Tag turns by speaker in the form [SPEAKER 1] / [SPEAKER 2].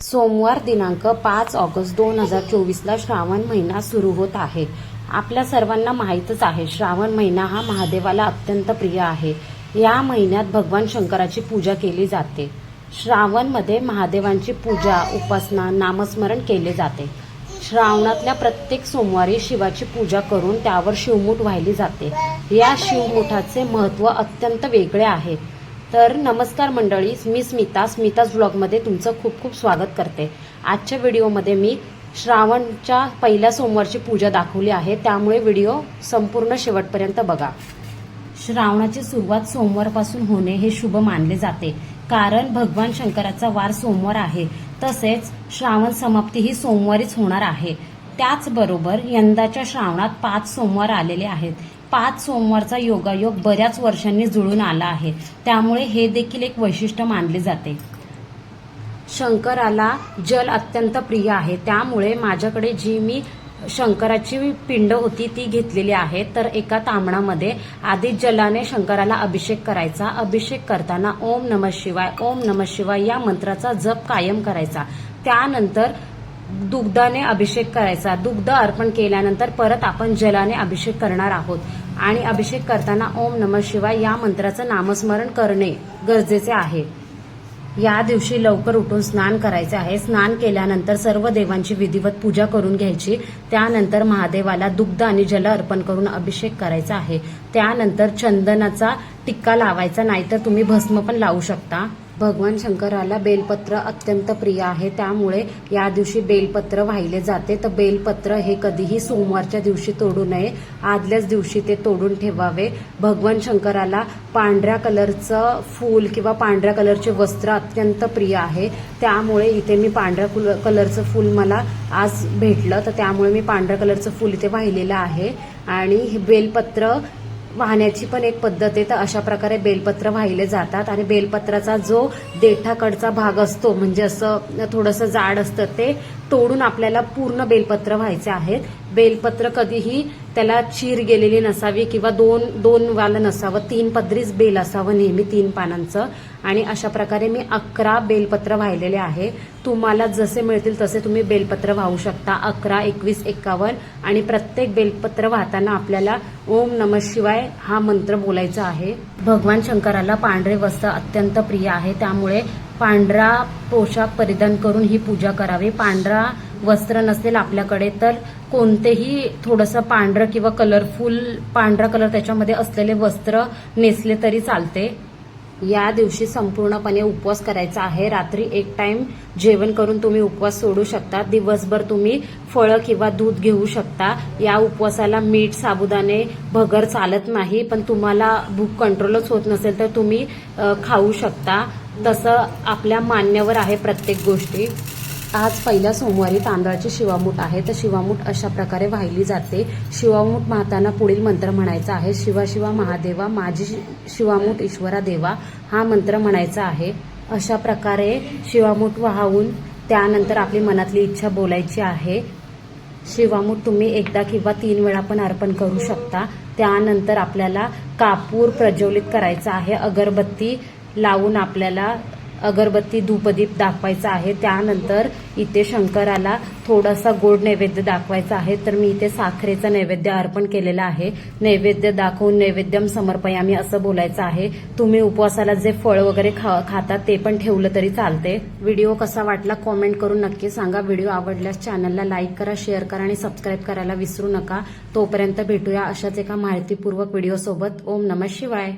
[SPEAKER 1] सोमवार दिनांक पाच ऑगस्ट दोन हजार चोवीसला श्रावण महिना सुरू होत आहे. आपल्या सर्वांना माहीतच आहे श्रावण महिना हा महादेवाला अत्यंत प्रिय आहे. या महिन्यात भगवान शंकराची पूजा केली जाते. श्रावणमध्ये महादेवांची पूजा उपासना नामस्मरण केले जाते. श्रावणातल्या प्रत्येक सोमवारी शिवाची पूजा करून त्यावर शिवमूठ वाहिली जाते. या शिवमुठाचे महत्त्व अत्यंत वेगळे आहे. तर नमस्कार मंडळी मी स्मिता. स्मिताज ब्लॉगमध्ये तुमचं खूप खूप स्वागत करते. आजच्या व्हिडिओमध्ये मी श्रावणच्या पहिल्या सोमवारची पूजा दाखवली आहे. त्यामुळे व्हिडिओ संपूर्ण शेवटपर्यंत बघा. श्रावणाची सुरुवात सोमवारपासून होणे हे शुभ मानले जाते. कारण भगवान शंकराचा वार सोमवार आहे. तसेच श्रावण समाप्ती ही सोमवारीच होणार आहे. त्याचबरोबर यंदाच्या श्रावणात पाच सोमवार आलेले आहेत. पाच सोमवारचा योगायोग बऱ्याच वर्षांनी जुळून आला आहे. त्यामुळे हे देखील एक वैशिष्ट्य मानले जाते. शंकराला जल अत्यंत प्रिय आहे. त्यामुळे माझ्याकडे जी मी शंकराची पिंड होती ती घेतलेली आहे. तर एका तांबणामध्ये आधी जलाने शंकराला अभिषेक करायचा. अभिषेक करताना ओम नम शिवाय ओम नम शिवाय या मंत्राचा जप कायम करायचा. त्यानंतर दुग्धाने अभिषेक करायचा. दुग्ध अर्पण केल्यानंतर परत आपण जलाने अभिषेक करणार आहोत. आणि अभिषेक करताना ओम नम शिवाय या मंत्राचं नामस्मरण करणे गरजेचे आहे. या दिवशी लवकर उठून स्नान करायचे आहे. स्नान केल्यानंतर सर्व देवांची विधिवत पूजा करून घ्यायची. त्यानंतर महादेवाला दुग्ध आणि जल अर्पण करून अभिषेक करायचा आहे. त्यानंतर चंदनाचा टिक्का लावायचा नाहीतर तुम्ही भस्म पण लावू शकता. भगवान शंकराला बेलपत्र अत्यंत प्रिय आहे त्यामुळे या दिवशी बेलपत्र वाहिले जाते. तर बेलपत्र हे कधीही सोमवारच्या दिवशी तोडू नये. आदल्याच दिवशी ते तोडून ठेवावे. भगवान शंकराला पांढऱ्या कलरचं फूल किंवा पांढऱ्या कलरचे वस्त्र अत्यंत प्रिय आहे. त्यामुळे इथे मी पांढऱ्या कुल- कलरचं फूल मला आज भेटलं. तर त्यामुळे मी पांढऱ्या कलरचं फूल इथे वाहिलेलं आहे. आणि हे बेलपत्र वाहण्याची पण एक पद्धत आहे. तर अशा प्रकारे बेलपत्र वाहिले जातात आणि बेलपत्राचा जो देठाकडचा भाग असतो म्हणजे असं थोडंसं जाड असतं ते तोडून आपल्याला पूर्ण बेलपत्र व्हायचे आहेत. बेलपत्र कधीही त्याला चीर गेलेली नसावी किंवा दोन दोन वालं नसावं तीन पदरीच बेल असावं नेहमी तीन पानांचं. आणि अशा प्रकारे मी अकरा बेलपत्र वाहिलेले आहे. तुम्हाला जसे मिळतील तसे तुम्ही बेलपत्र वाहू शकता. अकरा एकवीस एक्कावन्न आणि प्रत्येक बेलपत्र वाहताना आपल्याला ओम नम शिवाय हा मंत्र बोलायचा आहे. भगवान शंकराला पांढरे वस्त्र अत्यंत प्रिय आहे. त्यामुळे पांढरा पोशाख परिधान करून ही पूजा करावी. पांढरा वस्त्र नसेल आपल्याकडे तर कोणतेही थोडंसं पांढरं किंवा कलरफुल पांढरा कलर त्याच्यामध्ये असलेले वस्त्र नेसले तरी चालते. या दिवशी संपूर्णपणे उपवास करायचा आहे. रात्री एक टाइम जेवण करून तुम्ही उपवास सोडू शकता. दिवसभर तुम्ही फळं किंवा दूध घेऊ शकता. या उपवासाला मीठ साबुदाणे भगर चालत नाही पण तुम्हाला भूक कंट्रोलच होत नसेल तर तुम्ही खाऊ शकता. तसं आपल्या मान्यवर आहे प्रत्येक गोष्टी. आज पहिल्या सोमवारी तांदळाची शिवामूठ आहे. तर शिवामूठ अशा प्रकारे वाहिली जाते. शिवामूठ वाहताना पुढील मंत्र म्हणायचा आहे शिवा शिवा महादेवा माझी शि- शिवामूठ ईश्वरा देवा हा मंत्र म्हणायचा आहे. अशा प्रकारे शिवामूठ वाहून त्यानंतर आपली मनातली इच्छा बोलायची आहे. शिवामूठ तुम्ही एकदा किंवा तीन वेळा पण अर्पण करू शकता. त्यानंतर आपल्याला कापूर प्रज्वलित करायचा आहे. अगरबत्ती लावून आपल्याला अगरबत्ती धूपदीप दाखवायचा आहे. त्यानंतर इथे शंकराला थोडासा गोड नैवेद्य दाखवायचा आहे. तर मी इथे साखरेचं नैवेद्य अर्पण केलेलं आहे. नैवेद्य दाखवून नैवेद्यम समर्पयामी असं बोलायचं आहे. तुम्ही उपवासाला जे फळ वगैरे खा खातात ते पण ठेवलं तरी चालते. व्हिडिओ कसा वाटला कॉमेंट करून नक्की सांगा. व्हिडिओ आवडल्यास चॅनलला लाईक करा शेअर करा आणि सबस्क्राईब करायला विसरू नका. तोपर्यंत भेटूया अशाच एका माहितीपूर्वक व्हिडिओसोबत. ओम नमः शिवाय.